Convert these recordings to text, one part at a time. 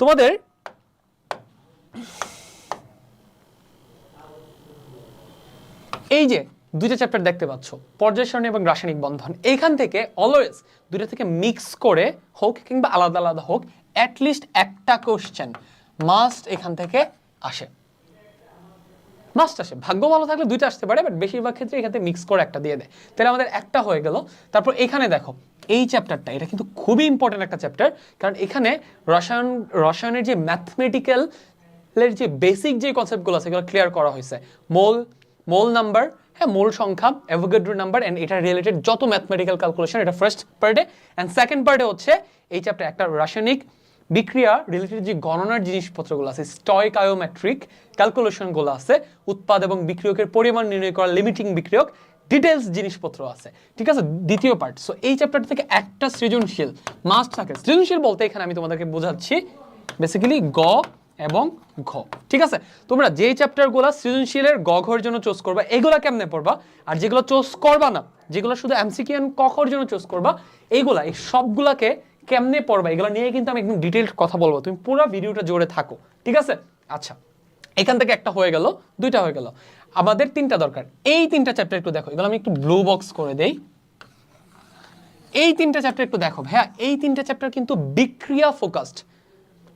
তোমাদের এই যে দুইটা চ্যাপ্টার দেখতে পাচ্ছ, পর্যায় এবং রাসায়নিক বন্ধন, এইখান থেকে অলওয়েজ দুইটা থেকে মিক্স করে হোক কিংবা আলাদা আলাদা হোক অ্যাটলিস্ট একটা কোশ্চেন মাস্ট এখান থেকে আসে। মাস্ট আসে। ভাগ্য ভালো থাকলে দুইটা আসতে পারে বাট বেশিরভাগ ক্ষেত্রে এখান মিক্স করে একটা দিয়ে দেয়। তাহলে আমাদের একটা হয়ে গেল। তারপর এখানে দেখো, এই চ্যাপ্টারটা এটা কিন্তু খুবই ইম্পর্টেন্ট একটা চ্যাপ্টার কারণ এখানে রসায়ন, রসায়নের যে ম্যাথমেটিক্যাল এর যে বেসিক যে কনসেপ্টগুলো আছে সেগুলো ক্লিয়ার করা হয়েছে। মোল মোল নাম্বার হ্যাঁ মোল সংখ্যা অ্যাভোগাড্রো নাম্বার অ্যান্ড এটা রিলেটেড যত ম্যাথমেটিক্যাল ক্যালকুলেশন এটা ফার্স্ট পার্টে অ্যান্ড সেকেন্ড পার্টে হচ্ছে, এই চ্যাপ্টার একটা রাসায়নিক বিক্রিয়া রিলেটেড যে গণনার জিনিসপত্রগুলো আছে স্টয়কায়োমেট্রিক ক্যালকুলেশনগুলো আছে, উৎপাদ এবং বিক্রিয়কের পরিমাণ নির্ণয় করা লিমিটিং বিক্রিয়ক ডিটেলস জিনিসপত্র আছে। ঠিক আছে? দ্বিতীয় পার্ট সো এই চ্যাপ্টার থেকে একটা সৃজনশীল মাস্ট থাকে। সৃজনশীল বলতে এখানে আমি তোমাদেরকে বোঝাচ্ছি বেসিক্যালি গ এবং ঘ। ঠিক আছে? তোমরা যেই চ্যাপ্টারগুলো সৃজনশীলের গ ঘর জন্য চুজ করবা, এগুলা কেমনে পড়বা? আর যেগুলো চুজ করবা না, যেগুলো শুধু এমসিকিউ ক খর জন্য চুজ করবা এইগুলা এই সবগুলাকে কেমনে পড়বা? এগুলো নিয়ে কিন্তু আমি একদম ডিটেলড কথা বলব। তুমি পুরো ভিডিওটা জোরে থাকো, ঠিক আছে? আচ্ছা এখান থেকে একটা হয়ে গেল, দুইটা হয়ে গেল। আমাদের তিনটা দরকার। এই তিনটা চ্যাপ্টার একটু দেখো, এগুলো আমি একটু ব্লু বক্স করে দেই। এই তিনটা চ্যাপ্টার একটু দেখো। ভাইয়া, এই তিনটা চ্যাপ্টার কিন্তু বিক্রিয়া ফোকাসড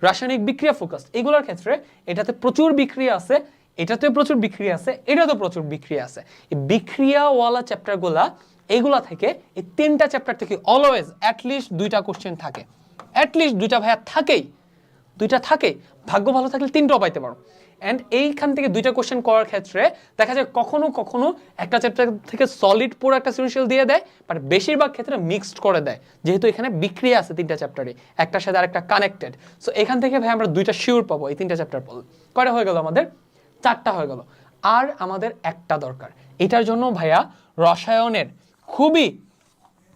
রাসায়নিক বিক্রিয়া ফোকাসড এগুলোর ক্ষেত্রে এটাতে প্রচুর বিক্রিয়া আছে এটাতে প্রচুর বিক্রিয়া আছে, এটাতেও প্রচুর বিক্রিয়া আছে। এই বিক্রিয়াওয়ালা চ্যাপ্টারগুলা এগুলা থেকে এই তিনটা চ্যাপ্টার থেকে অলওয়েজ অ্যাটলিস্ট দুইটা কোশ্চেন থাকে। অ্যাটলিস্ট দুইটা ভাইয়া থাকেই। দুইটা থাকে, ভাগ্য ভালো থাকলে তিনটাও পাইতে পারো। অ্যান্ড এইখান থেকে দুইটা কোশ্চেন করার ক্ষেত্রে দেখা যায় কখনো কখনো একটা চ্যাপ্টার থেকে সলিড পুরো একটা সৃজনশীল দিয়ে দেয় বাট বেশিরভাগ ক্ষেত্রে মিক্সড করে দেয়। যেহেতু এখানে বিক্রিয়া আছে তিনটা চ্যাপ্টারে একটার সাথে আরেকটা কানেক্টেড সো এখান থেকে ভাই আমরা দুইটা শিওর পাবো এই তিনটা চ্যাপ্টার পড়লে কয়টা হয়ে গেল আমাদের? চারটা হয়ে গেল। আর আমাদের একটা দরকার। এটার জন্য ভাইয়া রসায়নের খুবই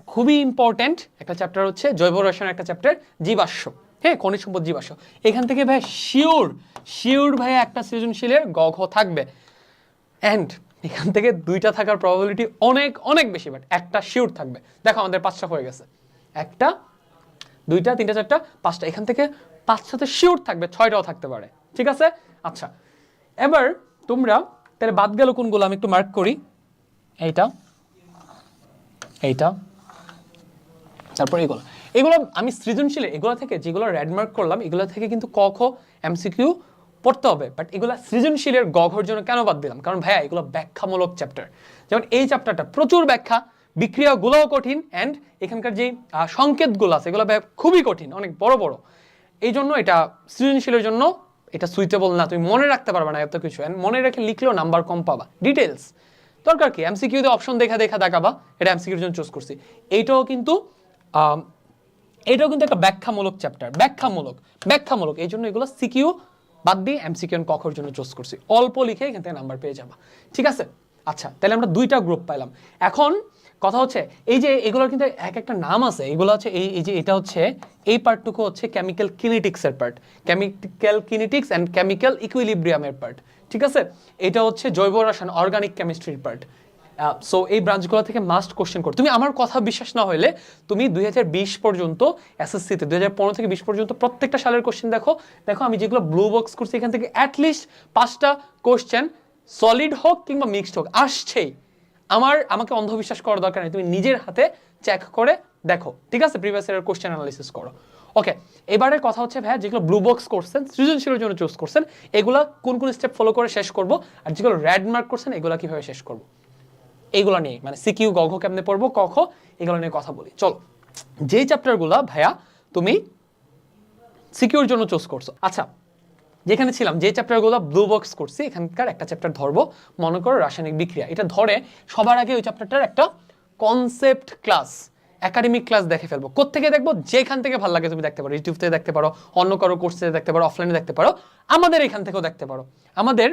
খুবই ইম্পর্ট্যান্ট একটা চ্যাপ্টার হচ্ছে জৈব রসায়ন একটা চ্যাপ্টার জীবাশ্ম। হ্যাঁ খনিজ সম্পদ জীবাশ্ম। এখান থেকে ভাই শিওর শিওর ভাই একটা সৃজনশীলের গ ঘ থাকবে। অ্যান্ড এখান থেকে দুইটা থাকার প্রবাবিলিটি অনেক অনেক বেশি বাট একটা শিওর থাকবে। দেখো, আমাদের পাঁচটা হয়ে গেছে। একটা, দুইটা, তিনটা, চারটা, পাঁচটা, এখান থেকে পাঁচটাতে শিওর থাকবে, ছয়টাও থাকতে পারে। ঠিক আছে? আচ্ছা এবার তোমরা, তাহলে বাদ গেল কোনগুলো আমি একটু মার্ক করি। এইটা। এইটা। তারপর এগুলো। এগুলো আমি সৃজনশীল, এগুলো থেকে যেগুলো রেড মার্ক করলাম, এগুলো থেকে কিন্তু ক, খ এমসিকিউ পড়তে হবে। বাট এগুলো সৃজনশীলের গঘর জন্য কেন বাদ দিলাম? কারণ ভাইয়া, এগুলো ব্যাখ্যামূলক চ্যাপ্টার যেমন এই চ্যাপ্টারটা প্রচুর ব্যাখ্যা, বিক্রিয়াগুলোও কঠিন অ্যান্ড এখানকার যে সংকেতগুলো আছে, এগুলো খুবই কঠিন, অনেক বড় বড়। এই জন্য এটা সৃজনশীলের জন্য এটা সুইটেবল না। তুমি মনে রাখতে পারবে না এত কিছু। And মনে রেখে লিখলেও নাম্বার কম পাবা। ডিটেলস দরকার কি? এমসিকিউতে অপশন দেখা দেখা দেখাবা। এটা এমসিকিউর জন্য চুজ করছি। এইটাও কিন্তু এটাও কিন্তু একটা ব্যাখ্যামূলক চ্যাপ্টার ব্যাখ্যামূলক। ব্যাখ্যামূলক। এই জন্য এগুলো সিকিউ বাদ দিয়ে এমসিকিউ কখর জন্য চুজ করছি। অল্প লিখে এখান থেকে নাম্বার পেয়ে যাবা। ঠিক আছে? আচ্ছা তাহলে আমরা দুইটা গ্রুপ পাইলাম। এখন কথা হচ্ছে, এই যে এগুলোর কিন্তু এক একটা নাম আছে, এগুলো হচ্ছে এই এই যে এটা হচ্ছে, এই পার্টটুকু হচ্ছে chemical কিনেটিক্সের part chemical kinetics and chemical ইকুইলিব্রিয়ামের part ঠিক আছে? এটা হচ্ছে জৈব রসায়ন অর্গানিক কেমিস্ট্রির পার্ট সো এই ব্রাঞ্চগুলো থেকে মাস্ট কোশ্চেন করো। তুমি আমার কথা বিশ্বাস না হলে তুমি দুই হাজার বিশ পর্যন্ত এসএসসিতে দুই হাজার পনেরো থেকে বিশ পর্যন্ত প্রত্যেকটা সালের কোশ্চেন দেখো। দেখো, আমি যেগুলো ব্লু বক্স করছি, এখান থেকে অ্যাটলিস্ট পাঁচটা কোশ্চেন সলিড হোক কিংবা মিক্সড হোক, আসছেই। আমার, আমাকে অন্ধবিশ্বাস করার দরকার নেই। তুমি নিজের হাতে চেক করে দেখো, ঠিক আছে? প্রিভিয়াস ইয়ারের কোশ্চেন অ্যানালিসিস করো। ওকে এবারের কথা হচ্ছে ভাইয়া, যেগুলো ব্লু বক্স করছেন, সৃজনশীলের জন্য চুজ করছেন, এগুলা কোন কোন স্টেপ ফলো করে শেষ করব, আর যেগুলো রেড মার্ক করছেন, এগুলা কীভাবে শেষ করব? এইগুলো নিয়ে মানে সিকিউ গঘ কেমনে পড়ব কখ এগুলো নিয়ে কথা বলি। চলো, যেই চ্যাপ্টারগুলো ভাইয়া তুমি সিকিউর জন্য চুজ করছ আচ্ছা যেখানে ছিলাম, যে চ্যাপ্টারগুলো ব্লু বক্স করছি, এখানকার একটা চ্যাপ্টার ধরবো, মনে করো রাসায়নিক বিক্রিয়া। এটা ধরে সবার আগে ওই চ্যাপ্টারটার একটা কনসেপ্ট ক্লাস একাডেমিক ক্লাস দেখে ফেলব। কোথেকে দেখব? যেখান থেকে ভালো লাগে তুমি দেখতে পারো ইউটিউব থেকে দেখতে পারো, অন্য কারও কোর্স থেকে দেখতে পারো অফলাইনে দেখতে পারো, আমাদের এখান থেকেও দেখতে পারো। আমাদের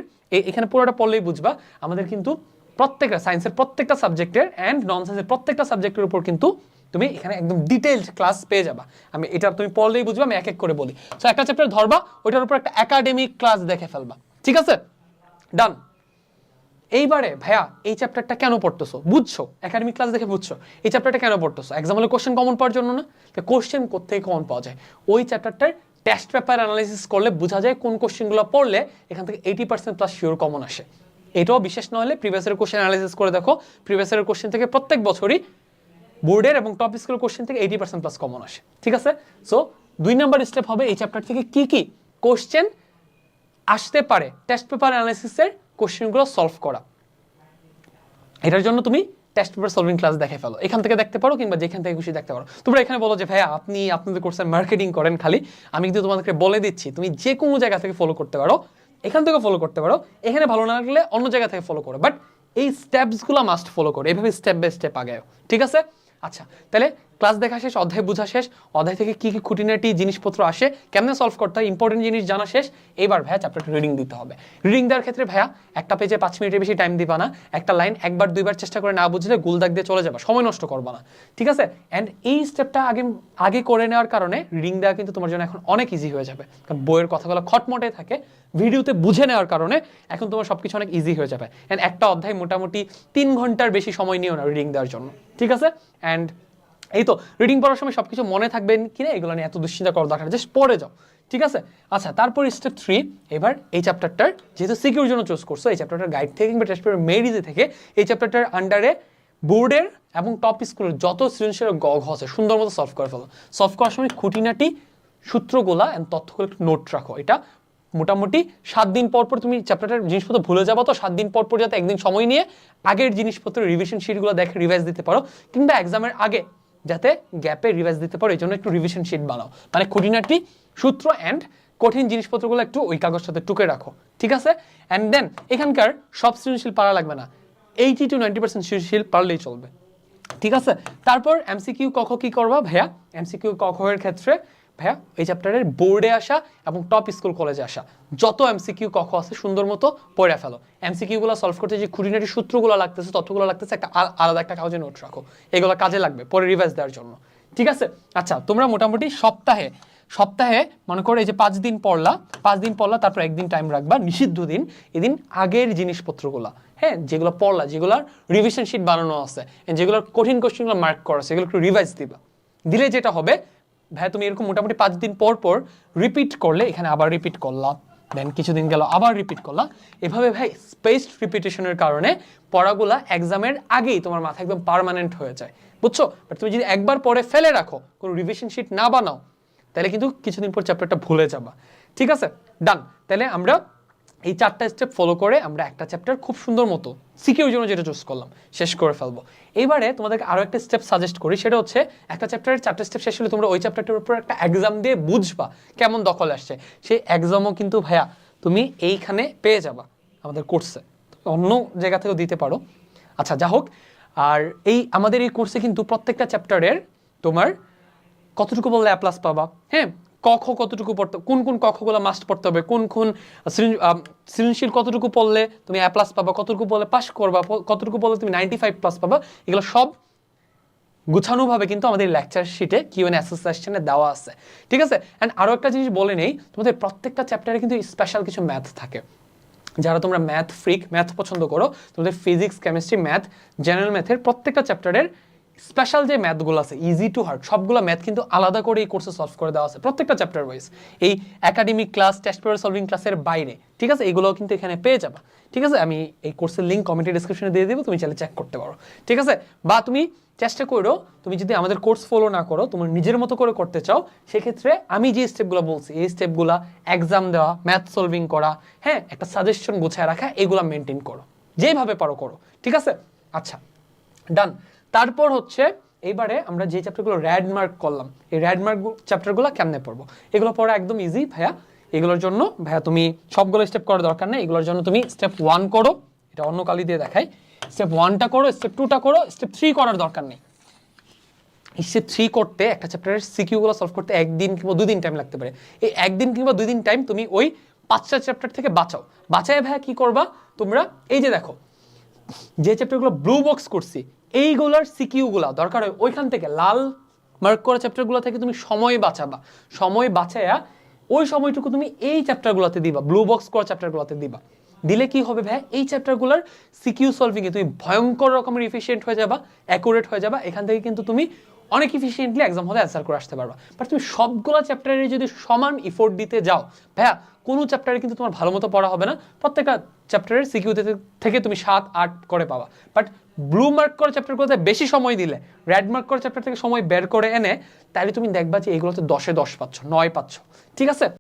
এখানে পুরোটা পড়লেই বুঝবা, আমাদের কিন্তু প্রত্যেকটা সায়েন্সের প্রত্যেকটা সাবজেক্টের অ্যান্ড নন সায়েন্সের প্রত্যেকটা সাবজেক্টের উপর কিন্তু তুমি এখানে একদম ডিটেইলড ক্লাস পেয়ে যাবা। আমি এটা তুমি পড়লেই বুঝবা, আমি এক এক করে বলি। সো একটা চ্যাপ্টার ধরবা, ওইটার উপর একটা একাডেমিক ক্লাস দেখে ফেলবা। ঠিক আছে? ডান এইবারে, ভাইয়া, এই চ্যাপ্টারটা কেন পড়তেছো? বুঝছ? একাডেমিক ক্লাস দেখে বুঝছ? এই চ্যাপ্টারটা কেন পড়তেছো? এক্সাম হলে কোশ্চেন কমন পাওয়ার জন্য না? কোশ্চেন কোথেকে কমন পাওয়া যায়? ওই চ্যাপ্টারটার টেস্ট পেপার অ্যানালাইসিস করলে বোঝা যায় কোন কোশ্চেনগুলো পড়লে এখান থেকে eighty percent plus sure common আসে। এটাও বিশেষ না হলে প্রিভিয়াসের কোশ্চেন অ্যানালাইসিস করে দেখো। প্রিভিয়াসের কোশ্চেন থেকে প্রত্যেক বছরই বোর্ডের এবং টপ স্কুল কোশ্চেন থেকে এইটি পার্সেন্ট প্লাস কমন আসে। ঠিক আছে? সো দুই নাম্বার স্টেপ হবে এই চ্যাপ্টার থেকে কি কি কোশ্চেন আসতে পারে টেস্ট পেপার অ্যানালাইসিসের কোশ্চেনগুলো সলভ করা। এটার জন্য তুমি টেস্ট পেপার সলভিং ক্লাস দেখে ফেলো। এখান থেকে দেখতে পারো কিংবা যেখান থেকে খুশি দেখতে পারো। তোমরা এখানে বলো যে, ভাইয়া, আপনি, আপনাদের কোর্সের মার্কেটিং করেন খালি। আমি কিন্তু তোমাদেরকে বলে দিচ্ছি, তুমি যে কোনো জায়গা থেকে ফলো করতে পারো। এখান থেকে ফলো করতে পারো। এখানে ভালো না লাগলে অন্য জায়গা থেকে ফলো করো। বাট এই স্টেপসগুলো মাস্ট ফলো করো। এভাবে স্টেপ বাই স্টেপ আগে ঠিক আছে? আচ্ছা তাহলে ক্লাস দেখা শেষ, অধ্যায় বোঝা শেষ, অধ্যায় থেকে কি কি খুঁটিনাটি জিনিসপত্র আসে, কেমনে সলভ করতে হয় ইম্পর্টেন্ট জিনিস জানা শেষ, এবার ভাইয়া চ্যাপ্টারটা রিডিং দিতে হবে। রিডিং দেওয়ার ক্ষেত্রে ভাইয়া একটা পেজে পাঁচ মিনিটের বেশি টাইম দিবা না, একটা লাইন একবার, দুইবার চেষ্টা করে না বুঝলে গুল দাগ দিয়ে চলে যাবে, সময় নষ্ট করবা না। ঠিক আছে? অ্যান্ড এই স্টেপটা আগে আগে করে নেওয়ার কারণে রিডিং দেওয়া কিন্তু তোমার জন্য এখন অনেক ইজি হয়ে যাবে। কারণ বইয়ের কথাগুলো খটমটে থাকে ভিডিওতে বুঝে নেওয়ার কারণে এখন তোমার সব কিছু অনেক ইজি হয়ে যাবে। অ্যান্ড একটা অধ্যায় মোটামুটি তিন ঘণ্টার বেশি সময় নিও না রিডিং দেওয়ার জন্য। ঠিক আছে? অ্যান্ড এই তো রিডিং পড়ার সময় সবকিছু মনে থাকবে কিনা, এগুলো নিয়ে এত দুশ্চিন্তা করার দরকার জাস্ট পড়ে যাও, ঠিক আছে? আচ্ছা তারপর স্টেপ থ্রি এবার এই চ্যাপ্টারটার যেহেতু সিকিউর জন্য চুজ করছ, এই চ্যাপ্টারটার গাইড থেকে কিংবা টেস্ট পেপার মেরিজে থেকে, এই চ্যাপ্টারটার আন্ডারে বোর্ডের এবং টপ স্কুলের যত সৃজনশীল গগ আছে, সুন্দর মতো সলভ করে ফেলো। সলভ করার সময় খুঁটিনাটি, সূত্রগুলা অ্যান্ড তথ্যগুলো একটু নোট রাখো। এটা মোটামুটি সাত দিন পর পর তুমি চ্যাপ্টারটার জিনিসপত্র ভুলে যাব তো, সাত দিন পর পর যাতে একদিন সময় নিয়ে আগের জিনিসপত্র রিভিশন শিটগুলো দেখে রিভাইজ দিতে পারো, কিংবা এক্সামের আগে যাতে গ্যাপে রিভাইজ দিতে পারো এই জন্য একটু রিভিশন শিট বানাও। মানে খুঁটিনাটি সূত্র অ্যান্ড কঠিন জিনিসপত্রগুলো একটু ওই কাগজটাতে টুকে রাখো, ঠিক আছে? অ্যান্ড দেন এখানকার সব সৃজনশীল পারা লাগবে না। এইটি টু নাইনটি পার্সেন্ট সৃজনশীল পারলেই চলবে, ঠিক আছে? তারপর এমসিকিউ কখ কি করবা ভাইয়া? এমসিকিউ কখ এর ক্ষেত্রে ভাইয়া, এই চ্যাপ্টারের বোর্ডে আসা এবং টপ স্কুল কলেজে আসা। যত এমসিকিউ কখ আছে, সুন্দর মতো পড়ে ফেলো। এমসিকিউ গুলো সলভ করতে যে খুঁটিনাটি সূত্রগুলো লাগতেছে, তথ্যগুলো লাগতেছে, একটা আলাদা একটা কাগজে নোট রাখো। এগুলো কাজে লাগবে, পরে রিভাইজ দেওয়ার জন্য। ঠিক আছে? আচ্ছা তোমরা মোটামুটি সপ্তাহে সপ্তাহে মনে করো এই যে পাঁচ দিন পড়লা, পাঁচ দিন পড়লা, তারপর একদিন টাইম রাখবা, নিষিদ্ধ দিন, এদিন আগের জিনিসপত্রগুলো। হ্যাঁ যেগুলো পড়লা, যেগুলোর রিভিশন শিট বানানো আছে, যেগুলোর কঠিন কোশ্চেনগুলো মার্ক করা আছে, এগুলো একটু রিভাইজ দিবা। দিলে যেটা হবে ভাই, তুমি এরকম মোটামুটি পাঁচ দিন পর পর রিপিট করলে, এখানে আবার রিপিট করলাম দেন কিছুদিন গেল, আবার রিপিট করলাম এভাবে ভাই স্পেসড রিপিটেশনের কারণে পড়াগুলা এক্সামের আগেই তোমার মাথা একদম পারমানেন্ট হয়ে যায়। বুঝছ? বাট তুমি যদি একবার পরে ফেলে রাখো, কোনো রিভিশন শিট না বানাও, তাহলে কিন্তু কিছুদিন পর চ্যাপ্টারটা ভুলে যাবা। ঠিক আছে? ডান তাহলে আমরা এই চারটা স্টেপ ফলো করে আমরা একটা চ্যাপ্টার খুব সুন্দর মতো সিকিউর জন্য যেটা চুজ করলাম, শেষ করে ফেলব। এবারে তোমাদেরকে আরও একটা স্টেপ সাজেস্ট করি, সেটা হচ্ছে একটা চ্যাপ্টারের চারটা স্টেপ শেষ হলে তোমরা ওই চ্যাপ্টারটার উপর একটা এক্সাম দিয়ে বুঝবা কেমন দখল আসছে। সেই এক্সামও কিন্তু ভাইয়া তুমি এইখানে পেয়ে যাবা আমাদের কোর্সে অন্য জায়গা থেকেও দিতে পারো। আচ্ছা যা হোক, আর এই আমাদের এই কোর্সে কিন্তু প্রত্যেকটা চ্যাপ্টারের তোমার কতটুকু বললে অ্যাপ্লাস পাবা? হ্যাঁ কখ কতটুকু পড়তে কোন কোন কখগুলো মাস্ট পড়তে হবে? কোন কোন সৃজনশীল কতটুকু পড়লে তুমি অ্যাপ্লাস পাবা? কতটুকু পড়লে পাস করবা? কতটুকু পড়লে তুমি নাইনটি ফাইভ প্লাস পাবা? এগুলো সব গুছানোভাবে কিন্তু আমাদের লেকচার শিটে কিউ এন অ্যাসোসিয়েশনে দেওয়া আছে। ঠিক আছে? অ্যান্ড আরও একটা জিনিস বলে নেই, তোমাদের প্রত্যেকটা চ্যাপ্টারে কিন্তু স্পেশাল কিছু ম্যাথ থাকে। যারা তোমরা ম্যাথ ফ্রিক ম্যাথ পছন্দ করো, তোমাদের ফিজিক্স কেমিস্ট্রি ম্যাথ জেনারেল ম্যাথের প্রত্যেকটা চ্যাপ্টারের স্পেশাল যে ম্যাথগুলো আছে ইজি টু হার্ড সবগুলো ম্যাথ কিন্তু আলাদা করে এই কোর্সে সলভ করে দেওয়া আছে প্রত্যেকটা চ্যাপ্টার ওয়াইজ এই academic class test paper solving ক্লাসের বাইরে, ঠিক আছে? এগুলো কিন্তু এখানে পেয়ে যাবা। ঠিক আছে? আমি এই কোর্সের লিঙ্ক কমেন্টে ডিসক্রিপশনে দিয়ে দেবো, তুমি চাইলে চেক করতে পারো। ঠিক আছে? বা তুমি চেষ্টা করো, তুমি যদি আমাদের কোর্স ফলো না করো, তোমার নিজের মতো করে করতে চাও, সেক্ষেত্রে আমি যে স্টেপগুলো বলছি, এই স্টেপগুলো এক্সাম দেওয়া ম্যাথ সলভিং করা হ্যাঁ? একটা সাজেশন গুছায় রাখা, এগুলো মেনটেন করো। যেভাবে পারো করো। ঠিক আছে? আচ্ছা ডান তারপর হচ্ছে, এইবারে আমরা যে চ্যাপ্টারগুলো র্যাড মার্ক করলাম, এই র্যাড মার্ক চ্যাপ্টারগুলো কেমনে পড়ব? এগুলো পড়া একদম ইজি ভাইয়া। এগুলোর জন্য ভাইয়া তুমি সবগুলো স্টেপ করার দরকার নেই। এগুলোর জন্য তুমি স্টেপ ওয়ান করো, এটা অন্য কালি দিয়ে দেখাই। স্টেপ ওয়ানটা করো স্টেপ টুটা করো স্টেপ থ্রি করার দরকার নেই। স্টেপ থ্রি করতে, একটা চ্যাপ্টারের সিকিউগুলো সলভ করতে একদিন কিংবা দুদিন টাইম লাগতে পারে। এই একদিন কিংবা দুই দিন টাইম তুমি ওই পাঁচটা চ্যাপ্টার থেকে বাঁচাও। বাঁচায় ভাইয়া কি করবা? তোমরা এই যে দেখো, যে চ্যাপ্টারগুলো ব্লু বক্স করছি এইগুলোর সিকিউগুলো দরকার হয় ওইখান থেকে লাল মার্ক করা চ্যাপ্টারগুলো থেকে তুমি সময় বাঁচাবা। সময় বাঁচায়া ওই সময়টুকু তুমি এই চ্যাপ্টারগুলোতে দিবা ব্লু বক্স করা চ্যাপ্টারগুলোতে দিবা। দিলে কি হবে ভাই এই চ্যাপ্টারগুলোর সিকিউ সলভিংয়ে তুমি ভয়ঙ্কর রকমের ইফিসিয়েন্ট হয়ে যাবা অ্যাকুরেট হয়ে যাবা। এখান থেকে কিন্তু তুমি অনেক ইফিসিয়েন্টলি এক্সাম হলে অ্যান্সার করে আসতে পারবা। বাট তুমি সবগুলো চ্যাপ্টারে যদি সমান ইফোর্ট দিতে যাও, ভাইয়া কোনো চ্যাপ্টারে কিন্তু তোমার ভালো মতো পড়া হবে না। প্রত্যেকটা চ্যাপ্টারের সিকিউতে থেকে তুমি সাত, আট করে পাবা। বাট ব্লু মার্ক করা চ্যাপ্টারগুলোতে বেশি সময় দিলে রেড মার্ক করা চ্যাপ্টার থেকে সময় বের করে এনে, তাহলে তুমি দেখবা যে এগুলোতে দশে দশ পাচ্ছ, নয় পাচ্ছ। ঠিক আছে?